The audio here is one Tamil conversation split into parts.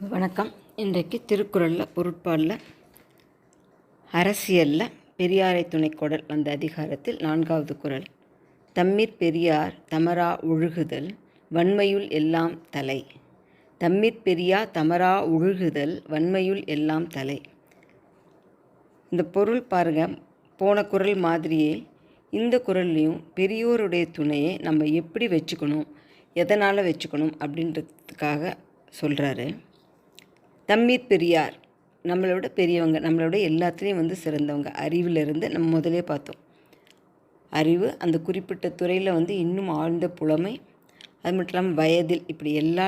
வணக்கம். இன்றைக்கு திருக்குறளில் பொருட்பாலில் அரசியலில் பெரியாரை துணைக்கோடல் அந்த அதிகாரத்தில் நான்காவது குறள். தம்மிர் பெரியார் தமரா ஒழுகுதல் வன்மையுள் எல்லாம் தலை. தம்மிர் பெரியார் தமரா ஒழுகுதல் வன்மையுள் எல்லாம் தலை. இந்த பொருள் பாருங்க போன குறள் மாதிரியே இந்த குரல்லையும் பெரியோருடைய துணையை நம்ம எப்படி வச்சுக்கணும் எதனால் வச்சுக்கணும் அப்படின்றதுக்காக சொல்கிறாரு தம்மீர் பெரியார் நம்மளோட பெரியவங்க நம்மளோட எல்லாத்துலேயும் வந்து சிறந்தவங்க. அறிவிலிருந்து நம்ம முதலே பார்த்தோம். அறிவு அந்த குறிப்பிட்ட துறையில் வந்து இன்னும் ஆழ்ந்த புலமை அது மட்டும் இல்லாமல் வயதில் இப்படி எல்லா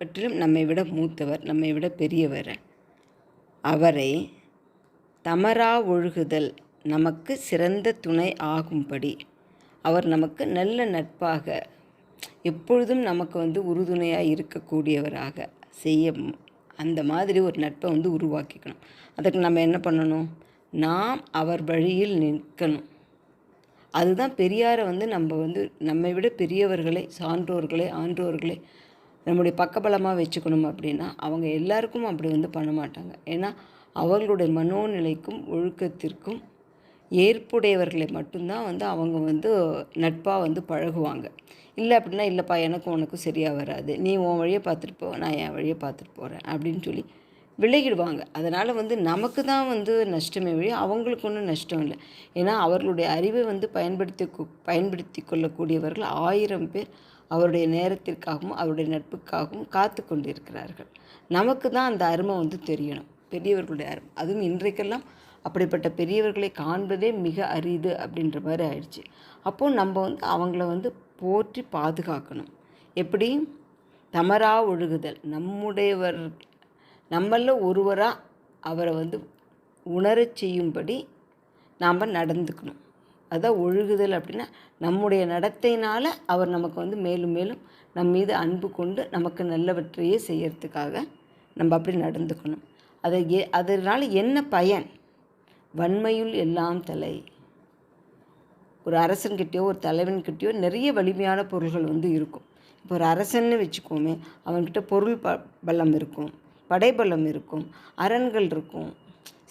பற்றிலும் நம்மை விட மூத்தவர் நம்மை விட பெரியவர். அவரை தமரா ஒழுகுதல் நமக்கு சிறந்த துணை ஆகும்படி அவர் நமக்கு நல்ல நட்பாக எப்பொழுதும் நமக்கு வந்து உறுதுணையாக இருக்கக்கூடியவராக செய்ய அந்த மாதிரி ஒரு நட்பை வந்து உருவாக்கிக்கணும். அதுக்கு நம்ம என்ன பண்ணணும்? நாம் அவர் வழியில் நிற்கணும். அதுதான் பெரியாரை வந்து நம்ம வந்து நம்மை விட பெரியவர்களை சான்றோர்களை ஆன்றோர்களை நம்முடைய பக்கபலமாக வச்சுக்கணும் அப்படின்னா அவங்க எல்லாருக்கும் அப்படி வந்து பண்ண மாட்டாங்க. ஏன்னா அவர்களுடைய மனோநிலைக்கும் ஒழுக்கத்திற்கும் ஏற்புடையவர்களை மட்டும்தான் வந்து அவங்க வந்து நட்பாக வந்து பழகுவாங்க. இல்லை அப்படின்னா இல்லைப்பா எனக்கும் உனக்கும் சரியாக வராது. நீ உன் வழியை பார்த்துட்டு போ. நான் என் வழியை பார்த்துட்டு போகிறேன் அப்படின்னு சொல்லி விலகிடுவாங்க. அதனால் வந்து நமக்கு தான் வந்து நஷ்டமே வழி அவங்களுக்கு ஒன்றும் நஷ்டம் இல்லை. ஏன்னா அவர்களுடைய அறிவை வந்து பயன்படுத்தி பயன்படுத்தி கொள்ளக்கூடியவர்கள் ஆயிரம் பேர் அவருடைய நேரத்திற்காகவும் அவருடைய நட்புக்காகவும் காத்து கொண்டிருக்கிறார்கள். நமக்கு தான் அந்த அருமை வந்து தெரியணும். பெரியவர்களுடைய அருமை. அதுவும் இன்றைக்கெல்லாம் அப்படிப்பட்ட பெரியவர்களை காண்பதே மிக அரிது அப்படின்ற மாதிரி ஆயிடுச்சு. அப்போது நம்ம வந்து அவங்கள வந்து போற்றி பாதுகாக்கணும். எப்படி? தமரா ஒழுகுதல். நம்முடையவர் நம்மளில் ஒருவராக அவரை வந்து உணரச் செய்யும்படி நாம் நடந்துக்கணும். அதான் ஒழுகுதல் அப்படின்னா நம்முடைய நடத்தையினால் அவர் நமக்கு வந்து மேலும் மேலும் நம் மீது அன்பு கொண்டு நமக்கு நல்லவற்றையே செய்யறதுக்காக நம்ம அப்படி நடந்துக்கணும். அதை எ அதனால் என்ன பயன்? வன்மையுள் எல்லாம் தலை. ஒரு அரசன்கிட்டயோ ஒரு தலைவன்கிட்டயோ நிறைய வலிமையான பொருள்கள் வந்து இருக்கும். இப்போ ஒரு அரசன்னு வச்சுக்கோமே அவன்கிட்ட பொருள் ப பலம் இருக்கும் படைபலம் இருக்கும் அரண்கள் இருக்கும்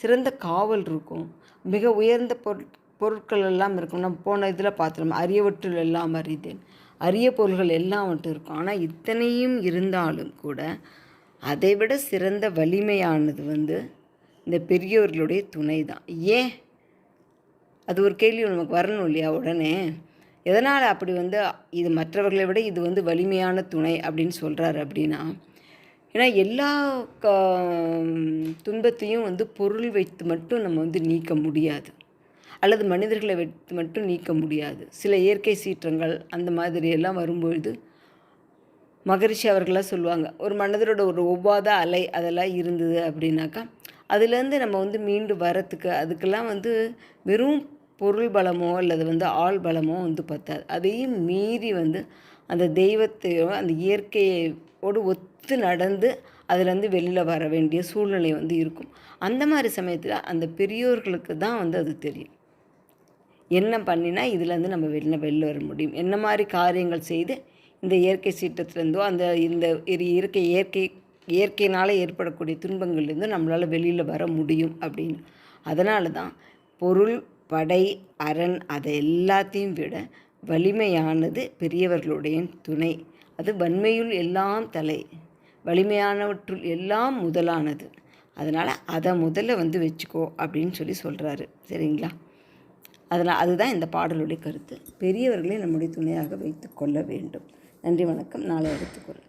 சிறந்த காவல் இருக்கும் மிக உயர்ந்த பொருட் பொருட்கள் எல்லாம் இருக்கும். நம்ம போன இதில் பார்த்துருவோம் அரியவற்றில் எல்லாம் அறிதேன் அரிய பொருள்கள் எல்லாம் வந்துட்டு இருக்கும். ஆனால் இத்தனையும் இருந்தாலும் கூட அதைவிட சிறந்த வலிமையானது வந்து இந்த பெரியவர்களுடைய துணை தான் ஏன்? அது ஒரு கேள்வி நமக்கு வரணும் இல்லையா உடனே? எதனால் அப்படி வந்து இது மற்றவர்களை விட இது வந்து வலிமையான துணை அப்படின்னு சொல்கிறாரு அப்படின்னா ஏன்னா எல்லா க துன்பத்தையும் வந்து பொருள் வைத்து மட்டும் நம்ம வந்து நீக்க முடியாது. அல்லது மனிதர்களை வைத்து மட்டும் நீக்க முடியாது. சில இயற்கை சீற்றங்கள் அந்த மாதிரி எல்லாம் வரும்பொழுது மகரிஷி அவர்களாம் சொல்லுவாங்க ஒரு மனிதரோட ஒரு ஒவ்வாத அலை அதெல்லாம் இருந்தது அப்படின்னாக்கா அதுலேருந்து நம்ம வந்து மீண்டு வரத்துக்கு அதுக்கெல்லாம் வந்து வெறும் பொருள் பலமோ அல்லது வந்து ஆள் பலமோ வந்து பத்தாது. அதையும் மீறி வந்து அந்த தெய்வத்தையோ அந்த இயற்கையோடு ஒத்து நடந்து அதுலேருந்து வெளியில் வர வேண்டிய சூழ்நிலை வந்து இருக்கும். அந்த மாதிரி சமயத்தில் அந்த பெரியோர்களுக்கு தான் வந்து அது தெரியும். என்ன பண்ணினா இதுலேருந்து நம்ம வெளில வெளில வர முடியும். என்ன மாதிரி காரியங்கள் செய்து இந்த இயற்கை சீற்றத்துலேருந்தோ அந்த இந்த இயற்கை இயற்கை இயற்கையினால் ஏற்படக்கூடிய துன்பங்கள்லேருந்து நம்மளால் வெளியில் வர முடியும் அப்படின்னு. அதனால தான் பொருள் படை அரண் அதை எல்லாத்தையும் விட வலிமையானது பெரியவர்களுடைய துணை. அது வன்மையுள் எல்லாம் தலை வலிமையானவற்றுள் எல்லாம் முதலானது. அதனால் அதை முதல்ல வந்து வச்சுக்கோ அப்படின்னு சொல்லி சொல்கிறாரு சரிங்களா? அதனால் அதுதான் இந்த பாடலுடைய கருத்து. பெரியவர்களை நம்முடைய துணையாக வைத்து கொள்ள வேண்டும். நன்றி வணக்கம். நாளை எடுத்துக்கொள்